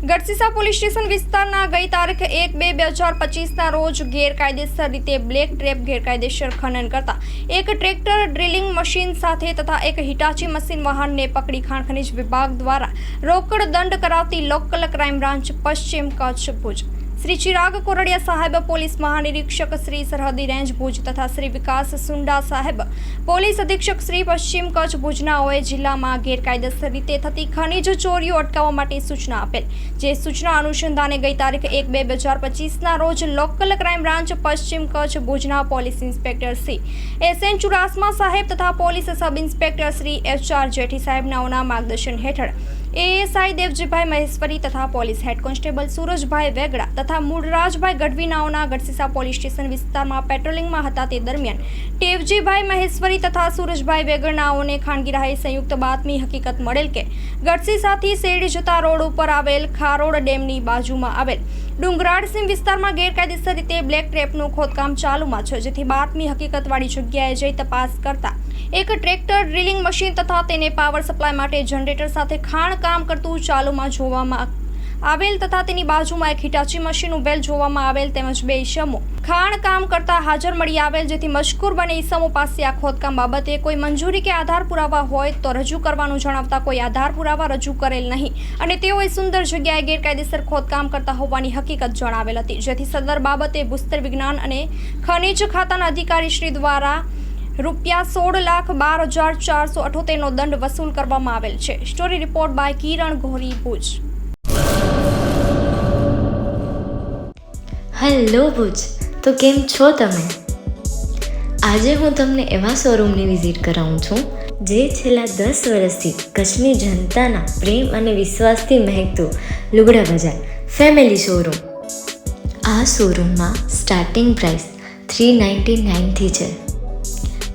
Gadhsisa police station વિસ્તારના ગઈ તારીખ એક બે બે હજાર પચીસના રોજ ગેરકાયદેસર રીતે બ્લેક ટ્રેપ ગેરકાયદેસર ખનન કરતા એક ટ્રેક્ટર ડ્રિલિંગ મશીન સાથે તથા એક હિટાચી મશીન વાહનને પકડી ખાણ ખનિજ વિભાગ દ્વારા રોકડ દંડ કરાવતી લોકલ ક્રાઇમ બ્રાન્ચ પશ્ચિમ કચ્છ ભુજ. શ્રી ચિરાગ કોરડિયા સાહેબ, પોલીસ મહાનિરીક્ષક શ્રી સરહદી રેન્જ ભુજ તથા શ્રી વિકાસ સુંડા સાહેબ, પોલીસ અધિક્ષક શ્રી પશ્ચિમ કચ્છ ભુજનાઓએ જિલ્લામાં ગેરકાયદેસર રીતે થતી ખનિજ ચોરીઓ અટકાવવા માટે સૂચના આપેલ, જે સૂચના અનુસંધાને ગઈ તારીખ એક બે બે હજાર પચીસના રોજ લોકલ ક્રાઇમ બ્રાન્ચ પશ્ચિમ કચ્છ ભુજના police inspector Shri S N Chudasama સાહેબ તથા police sub inspector Shri H R Jethi સાહેબનાઓના માર્ગદર્શન હેઠળ એએસઆઈ દેવજીભાઈ મહેશ્વરી તથા police head constable Surajbhai Vegda તથા મૂળરાજભાઈ ગઢવીનાઓના ગઢસીસા પોલીસ સ્ટેશન વિસ્તારમાં પેટ્રોલિંગમાં હતા તે દરમિયાન ટેવજીભાઈ મહેશ્વરી તથા સુરજભાઈ વેગડાઓને ખાનગી રાહે સંયુક્ત બાતમી હકીકત મળેલ કે ગઢસીસાથી શેરડી જતા રોડ ઉપર આવેલ ખારોડ ડેમની બાજુમાં આવેલ ડુંગરાળ સીમ વિસ્તારમાં ગેરકાયદેસર રીતે બ્લેક ટ્રેપનું ખોદકામ ચાલુમાં છે, જેથી બાતમી હકીકતવાળી જગ્યાએ જઈ તપાસ કરતા એક ટ્રેક્ટર ડ્રિલિંગ મશીન તથા તેને પાવર સપ્લાય માટે જનરેટર સાથે ખાણ કામ કરતું ચાલુમાં જોવામાં આવેલ તથા તેની બાજુમાં એક હિટાચી મશીન ઉભેલ જોવામાં આવેલ તેમજ બે ઈસમો. ખાણ કામ કરતા હાજર મળી આવેલ જેથી મજકૂર બને ઈસમો પાસે આ ખોદકામ બાબતે કોઈ મંજૂરી કે આધાર પુરાવા હોય તો રજૂ કરવાનું જણાવતા કોઈ આધાર પુરાવા રજૂ કરેલ નહીં અને તેઓએ સુંદર જગ્યાએ ગેરકાયદેસર ખોદકામ કરતા હોવાની હકીકત જણાવેલ હતી. જેથી સદર બાબતે ભૂસ્તર વિજ્ઞાન અને ખનિજ ખાતાના અધિકારી શ્રી દ્વારા રૂપિયા સોળ લાખ બાર હજાર ચારસો અઠોતેરનો દંડ વસૂલ કરવામાં આવેલ છે. Story report by Kiran Gori Bhuj. Hello Bhuj, તો કેમ છો તમે? આજે હું તમને એવા શોરૂમની વિઝિટ કરાવું છું, જે છેલ્લા દસ વર્ષથી કચ્છની જનતાના પ્રેમ અને વિશ્વાસથી મહેકતું લુગડા બજાર ફેમિલી શોરૂમ. આ શોરૂમમાં સ્ટાર્ટિંગ પ્રાઇસ થ્રી નાઇન્ટી નાઇનથી છે.